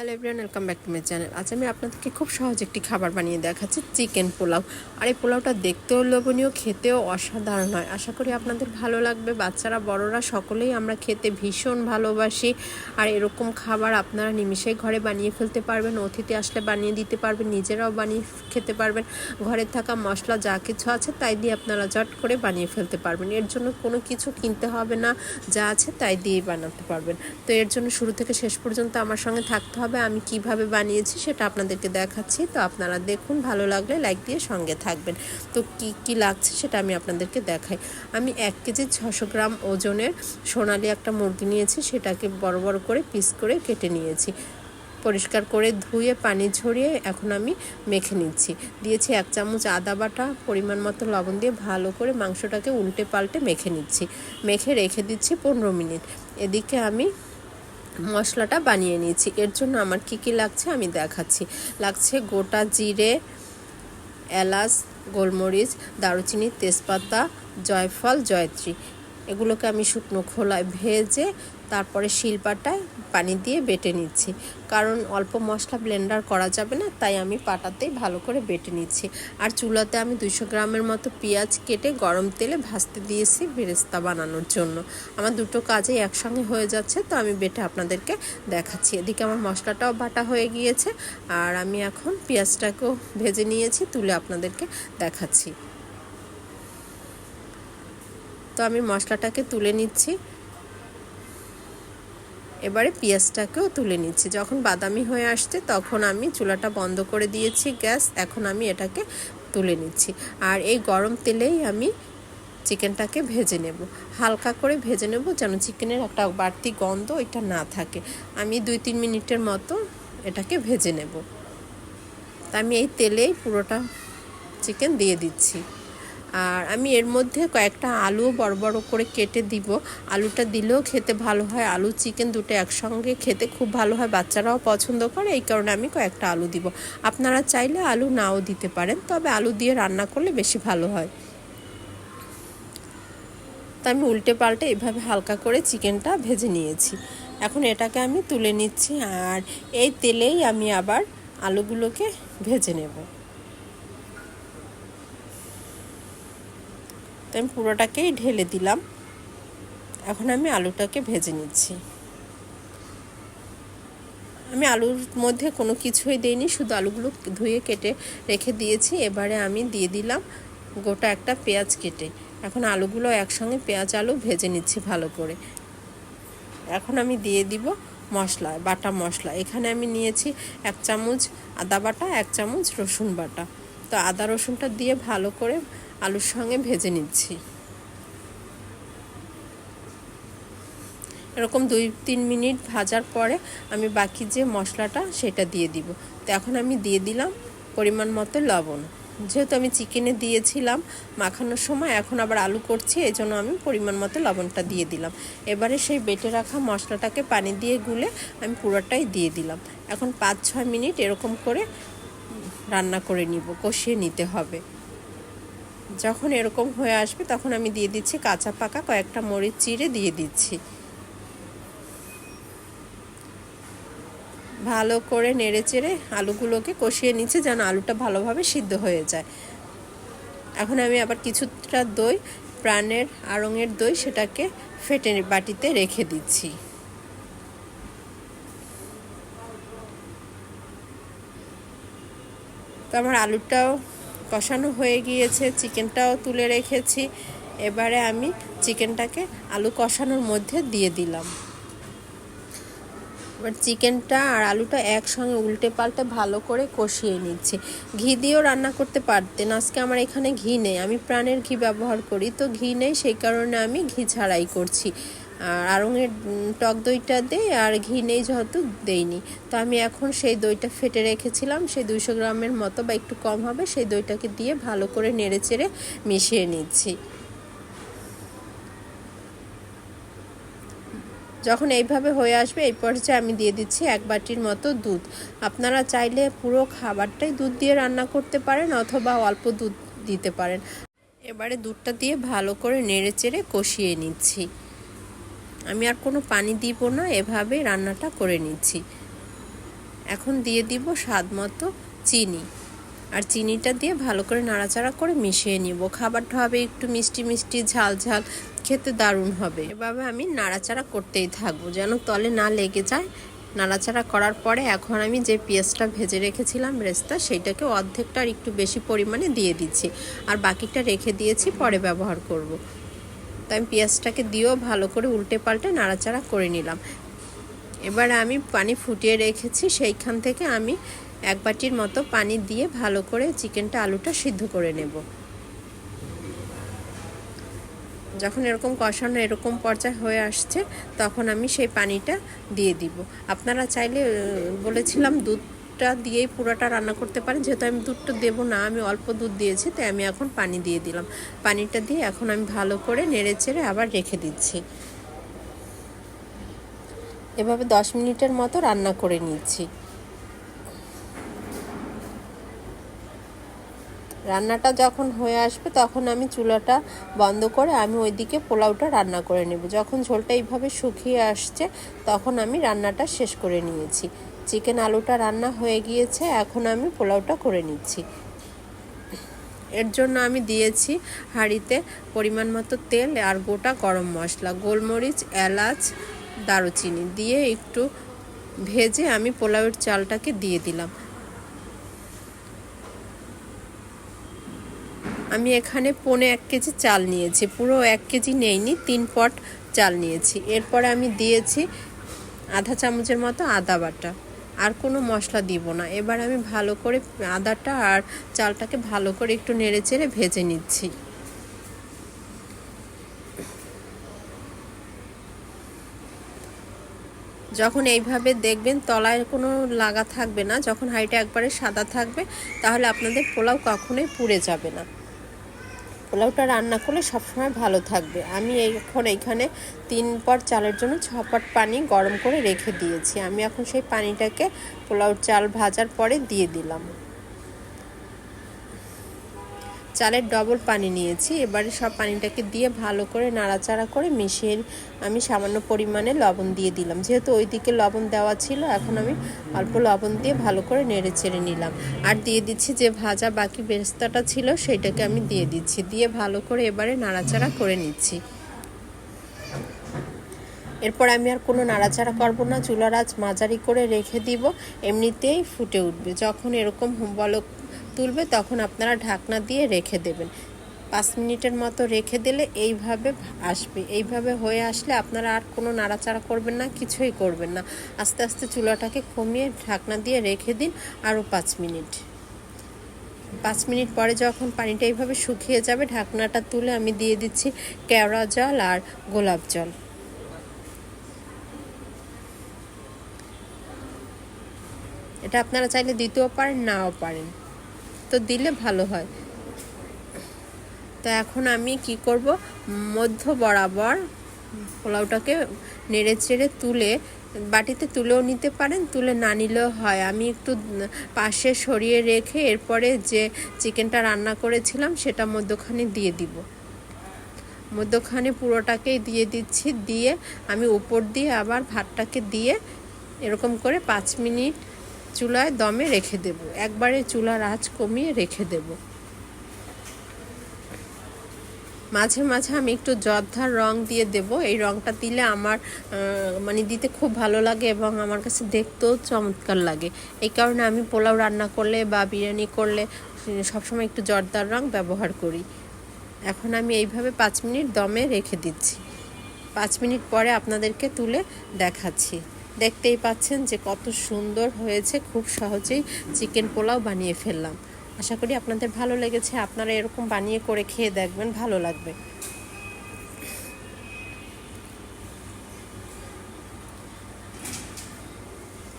Hello everyone welcome back to my channel আজ আমি আপনাদেরকে খুব সহজ একটি খাবার বানিয়ে দেখাচ্ছি চিকেন পোলাও। আর এই পোলাওটা দেখতেও লোভনীয়, খেতেও অসাধারণ হয়। আশা করি আপনাদের ভালো লাগবে। বাচ্চারা, বড়রা, সকলেই আমরা খেতে ভীষণ ভালোবাসি। আর এরকম খাবার আপনারা নিমিষেই ঘরে বানিয়ে ফেলতে পারবেন, অতিথি আসলে বানিয়ে দিতে পারবেন, নিজেরাও বানিয়ে খেতে পারবেন। ঘরে থাকা মশলা যা কিছু আছে তাই দিয়ে আপনারা জট করে বানিয়ে ফেলতে পারবেন। এর জন্য কোনো কিছু কিনতে হবে না, যা আছে তাই দিয়েই বানাতে পারবেন। তো এর জন্য শুরু থেকে শেষ পর্যন্ত আমার সঙ্গে থাকতে হবে। আমি কীভাবে বানিয়েছি সেটা আপনাদেরকে দেখাচ্ছি। তো আপনারা দেখুন, ভালো লাগলে লাইক দিয়ে সঙ্গে থাকবেন। তো কি কি লাগছে সেটা আমি আপনাদেরকে দেখাই। আমি এক কেজি ছশো গ্রাম ওজনের সোনালি একটা মুরগি নিয়েছি, সেটাকে বড় বড় করে পিস করে কেটে নিয়েছি। পরিষ্কার করে ধুয়ে, পানি ঝরিয়ে এখন আমি মেখে নিচ্ছি। দিয়েছি এক চামচ আদা বাটা, পরিমাণ মতো লবণ দিয়ে ভালো করে মাংসটাকে উল্টে পাল্টে মেখে নিচ্ছি। মেখে রেখে দিচ্ছি পনেরো মিনিট। এদিকে আমি মশলাটা বানিয়ে নিয়েছি। এর জন্য আমার কি কি লাগছে আমি দেখাচ্ছি। লাগছে গোটা জিরে, এলাচ, গোলমরিচ, দারুচিনি, তেজপাতা, জয়ফল, জয়ত্রী। এগুলোকে আমি শুকনো খোলায় ভেজে তারপরে শিলপাটায় পানি দিয়ে বেটে নিচ্ছি। কারণ অল্প মশলা ব্লেন্ডার করা যাবে না, তাই আমি পাটাতেই ভালো করে বেটে নিচ্ছি। আর চুলাতে আমি দুশো গ্রামের মতো পেঁয়াজ কেটে গরম তেলে ভাজতে দিয়েছি বেরেস্তা বানানোর জন্য। আমার দুটো কাজেই একসঙ্গে হয়ে যাচ্ছে, তো আমি বেটে আপনাদেরকে দেখাচ্ছি। এদিকে আমার মশলাটাও বাটা হয়ে গিয়েছে, আর আমি এখন পেঁয়াজটাকেও ভেজে নিয়েছি, তুলে আপনাদেরকে দেখাচ্ছি। তো আমি মশলাটাকে তুলে নিচ্ছি। এবারে পেঁয়াজটাকেও তুলে নিচ্ছি। যখন বাদামি হয়ে আসছে, তখন আমি চুলাটা বন্ধ করে দিয়েছি, গ্যাস। এখন আমি এটাকে তুলে নিচ্ছি। আর এই গরম তেলেই আমি চিকেনটাকে ভেজে নেব। হালকা করে ভেজে নেব যেন চিকেনের একটা বাড়তি গন্ধ এটা না থাকে। আমি দুই তিন মিনিটের মতো এটাকে ভেজে নেব। তা আমি এই তেলেই পুরোটা চিকেন দিয়ে দিচ্ছি। আর আমি এর মধ্যে কয়েকটা আলু বড় বড় করে কেটে দিব। আলুটা দিলেও খেতে ভালো হয়। আলু চিকেন দুটো একসঙ্গে খেতে খুব ভালো হয়। বাচ্চারাও পছন্দ করে, এই কারণে আমি কয়েকটা আলু দিব। আপনারা চাইলে আলু নাও দিতে পারেন, তবে আলু দিয়ে রান্না করলে বেশি ভালো হয়। তো আমি উল্টে পাল্টে এভাবে হালকা করে চিকেনটা ভেজে নিয়েছি। এখন এটাকে আমি তুলে নিচ্ছি, আর এই তেলেই আমি আবার আলুগুলোকে ভেজে নেব। তো আমি পুরোটাকেই ঢেলে দিলাম। এখন আমি আলুটাকে ভেজে নিচ্ছি। আমি আলুর মধ্যে কোনো কিছুই দিইনি, শুধু আলুগুলো ধুয়ে কেটে রেখে দিয়েছি। এবারে আমি দিয়ে দিলাম গোটা একটা পেঁয়াজ কেটে। এখন আলুগুলো একসঙ্গে পেঁয়াজ, আলু ভেজে নিচ্ছি ভালো করে। এখন আমি দিয়ে দিব মশলা, বাটা মশলা। এখানে আমি নিয়েছি এক চামচ আদা বাটা, এক চামচ রসুন বাটা। তো আদা রসুনটা দিয়ে ভালো করে আলুর সঙ্গে ভেজে নিচ্ছি। এরকম দুই তিন মিনিট ভাজার পরে আমি বাকি যে মশলাটা সেটা দিয়ে দিব। তো এখন আমি দিয়ে দিলাম পরিমাণ মতো লবণ। যেহেতু আমি চিকেনে দিয়েছিলাম মাখানোর সময়, এখন আবার আলু করছি এই জন্য আমি পরিমাণ মতো লবণটা দিয়ে দিলাম। এবারে সেই বেটে রাখা মশলাটাকে পানি দিয়ে গুলে আমি পুরোটাই দিয়ে দিলাম। এখন পাঁচ ছয় মিনিট এরকম করে রান্না করে নিব, কষিয়ে নিতে হবে। যখন এরকম হয়ে আসবে, তখন আমি দিয়ে দিচ্ছি কাঁচা পাকা কয়েকটা মরিচ চিড়ে দিয়ে দিচ্ছি। ভালো করে নেড়ে চেড়ে আলুগুলোকে কষিয়ে নিচ্ছে যেন আলুটা ভালোভাবে সিদ্ধ হয়ে যায়। এখন আমি আবার কিছুটা দই, প্রাণের আড়ঙের দই সেটাকে ফেটে বাটিতে রেখে দিচ্ছি। তো আমার আলুটাও কষানো হয়ে গিয়েছে, চিকেনটাও তুলে রেখেছি। এবারে আমি চিকেনটাকে আলু কষানোর মধ্যে দিয়ে দিলাম। এবার চিকেনটা আর আলুটা একসঙ্গে উল্টে পাল্টে ভালো করে কষিয়ে নিচ্ছি। ঘি দিয়েও রান্না করতে পারতেন, আজকে আমার এখানে ঘি নেই। আমি প্রাণের ঘি ব্যবহার করি, তো ঘি নেই, সেই কারণে আমি ঘি ছাড়াই করছি। আর আড়ঙের টক দইটা দেই আর ঘি নেই যেহেতু দেইনি। তো আমি এখন সেই দইটা ফেটে রেখেছিলাম, সেই দুইশো গ্রামের মতো বা একটু কম হবে, সেই দইটাকে দিয়ে ভালো করে নেড়ে চেড়ে মিশিয়ে নিচ্ছি। যখন এইভাবে হয়ে আসবে, এই পর্যায়ে আমি দিয়ে দিচ্ছি এক বাটির মতো দুধ। আপনারা চাইলে পুরো খাবারটাই দুধ দিয়ে রান্না করতে পারেন অথবা অল্প দুধ দিতে পারেন। এবারে দুধটা দিয়ে ভালো করে নেড়ে চেড়ে কষিয়ে নিচ্ছি। আমি আর কোনো পানি দিব না, এভাবে রান্নাটা করে নিচ্ছি। এখন দিয়ে দিব স্বাদ মতো চিনি। আর চিনিটা দিয়ে ভালো করে নাড়াচাড়া করে মিশিয়ে নিব। খাবারটা হবে একটু মিষ্টি মিষ্টি, ঝাল ঝাল, খেতে দারুণ হবে। এভাবে আমি নাড়াচাড়া করতেই থাকব, যেন তলে না লেগে যায়। নাড়াচাড়া করার পরে এখন আমি যে পেঁয়াজটা ভেজে রেখেছিলাম রেস্তা, সেইটাকে অর্ধেকটা আর একটু বেশি পরিমাণে দিয়ে দিচ্ছি। আর বাকিটা রেখে দিয়েছি, পরে ব্যবহার করব। তাই আমি পেঁয়াজটাকে দিয়েও ভালো করে উল্টে পাল্টে নাড়াচাড়া করে নিলাম। এবার আমি পানি ফুটিয়ে রেখেছি, সেইখান থেকে আমি এক বাটির মতো পানি দিয়ে ভালো করে চিকেনটা আলুটা সিদ্ধ করে নেব। যখন এরকম কষানো এরকম পর্যায়ে হয়ে আসছে, তখন আমি সেই পানিটা দিয়ে দিব। আপনারা চাইলে বলেছিলাম দুধটা দিয়েই পুরোটা রান্না করতে পারেন। যেহেতু আমি দুধটা দেবো না, আমি অল্প দুধ দিয়েছি, তাই আমি এখন পানি দিয়ে দিলাম। পানিটা দিয়ে এখন আমি ভালো করে নেড়ে চেড়ে আবার রেখে দিচ্ছি। এভাবে দশ মিনিটের মতো রান্না করে নিচ্ছি। রান্নাটা যখন হয়ে আসবে, তখন আমি চুলাটা বন্ধ করে আমি ওইদিকে পোলাওটা রান্না করে নেব। যখন ঝোলটা এইভাবে শুকিয়ে আসছে, তখন আমি রান্নাটা শেষ করে নিয়েছি। চিকেন আলুটা রান্না হয়ে গিয়েছে, এখন আমি পোলাওটা করে নিচ্ছি। এর জন্য আমি দিয়েছি হাঁড়িতে পরিমাণ মতো তেল আর গোটা গরম মশলা, গোলমরিচ, এলাচ, দারুচিনি দিয়ে একটু ভেজে আমি পোলাওয়ের চালটাকে দিয়ে দিলাম। আমি এখানে পনে এক কেজি চাল নিয়েছি, পুরো এক কেজি নেইনি, তিন পট চাল নিয়েছি। এরপরে আমি দিয়েছি আধা চামচের মতো আদা বাটা। আর কোনো মশলা দিব না। এবার আমি ভালো করে আদাটা আর চালটাকে ভালো করে একটু নেড়ে চেড়ে ভেজে নিচ্ছি। যখন এইভাবে দেখবেন তলায় কোনো লাগা থাকবে না, যখন হাইটা একবারে সাদা থাকবে, তাহলে আপনাদের পোলাও কখনোই পুড়ে যাবে না। পোলাওটা রান্না করলে সবসময় ভালো থাকবে। আমি এখন এইখানে তিন পট চালের জন্য ছ পট পানি গরম করে রেখে দিয়েছি। আমি এখন সেই পানিটাকে পোলাও চাল ভাজার পরে দিয়ে দিলাম। চালের ডবল পানি নিয়েছি। এবারে সব পানিটাকে দিয়ে ভালো করে নাড়াচাড়া করে মিশিয়ে আমি সামান্য পরিমাণে লবণ দিয়ে দিলাম। যেহেতু ওই দিকে লবণ দেওয়া ছিল, এখন আমি অল্প লবণ দিয়ে ভালো করে নেড়ে চেড়ে নিলাম। আর দিয়ে দিচ্ছি যে ভাজা বাকি বেস্তাটা ছিল, সেটাকে আমি দিয়ে দিচ্ছি। দিয়ে ভালো করে এবারে নাড়াচাড়া করে নিচ্ছি। এরপর আমি আর কোনো নাড়াচাড়া করব না। চুলার আজ মাঝারি করে রেখে দিব, এমনিতেই ফুটে উঠবে। যখন এরকম বলক তুলবে, তখন আপনারা ঢাকনা দিয়ে রেখে দেবেন। পাঁচ মিনিটের মতো রেখে দিলে এইভাবে আসবে। এইভাবে হয়ে আসলে আপনারা আর কোনো নাড়াচাড়া করবেন না, কিছুই করবেন না। আস্তে আস্তে চুলাটাকে কমিয়ে ঢাকনা দিয়ে রেখে দিন আরও পাঁচ মিনিট। পাঁচ মিনিট পরে যখন পানিটা এইভাবে শুকিয়ে যাবে, ঢাকনাটা তুলে আমি দিয়ে দিচ্ছি কেওড়া জল আর গোলাপ জল। এটা আপনারা চাইলে দিতেও পারেন, নাও পারেন। তো দিলে ভালো হয়। তো এখন আমি কি করব? মধ্য বরাবর পোলাওটাকে নেড়ে চেড়ে তুলে, বাটিতে তুলেও নিতে পারেন, তুলে না নিলেও হয়। আমি একটু পাশে সরিয়ে রেখে এরপরে যে চিকেনটা রান্না করেছিলাম সেটা মধ্যখানে দিয়ে দিব। মধ্যখানে পুরোটাকেই দিয়ে দিচ্ছি, দিয়ে আমি উপর দিয়ে আবার ভাতটাকে দিয়ে এরকম করে পাঁচ মিনিট চুলায় দমে রেখে দেব। একবারে চুলার আঁচ কমিয়ে রেখে দেব। মাঝে মাঝে আমি একটু জর্ধার রং দিয়ে দেব। এই রংটা দিলে আমার মানে দিতে খুব ভালো লাগে এবং আমার কাছে দেখতেও চমৎকার লাগে। এই কারণে আমি পোলাও রান্না করলে বা বিরিয়ানি করলে সবসময় একটু জর্দার রং ব্যবহার করি। এখন আমি এইভাবে পাঁচ মিনিট দমে রেখে দিচ্ছি। পাঁচ মিনিট পরে আপনাদেরকে তুলে দেখাচ্ছি। দেখতেই পাচ্ছেন যে কত সুন্দর হয়েছে। খুব সহজেই চিকেন পোলাও বানিয়ে ফেললাম। আশা করি আপনাদের ভালো লেগেছে। আপনারা এরকম বানিয়ে করে খেয়ে দেখবেন, ভালো লাগবে।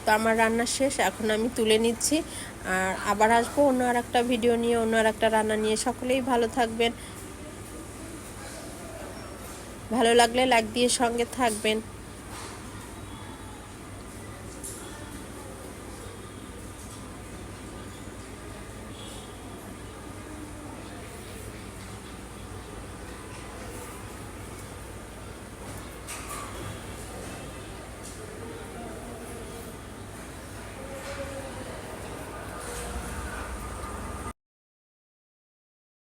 তো আমার রান্না শেষ, এখন আমি তুলে নিচ্ছি। আর আবার আসব অন্য আর একটা ভিডিও নিয়ে, অন্য আর একটা রান্না নিয়ে। সকলেই ভালো থাকবেন। ভালো লাগলে লাইক দিয়ে সঙ্গে থাকবেন।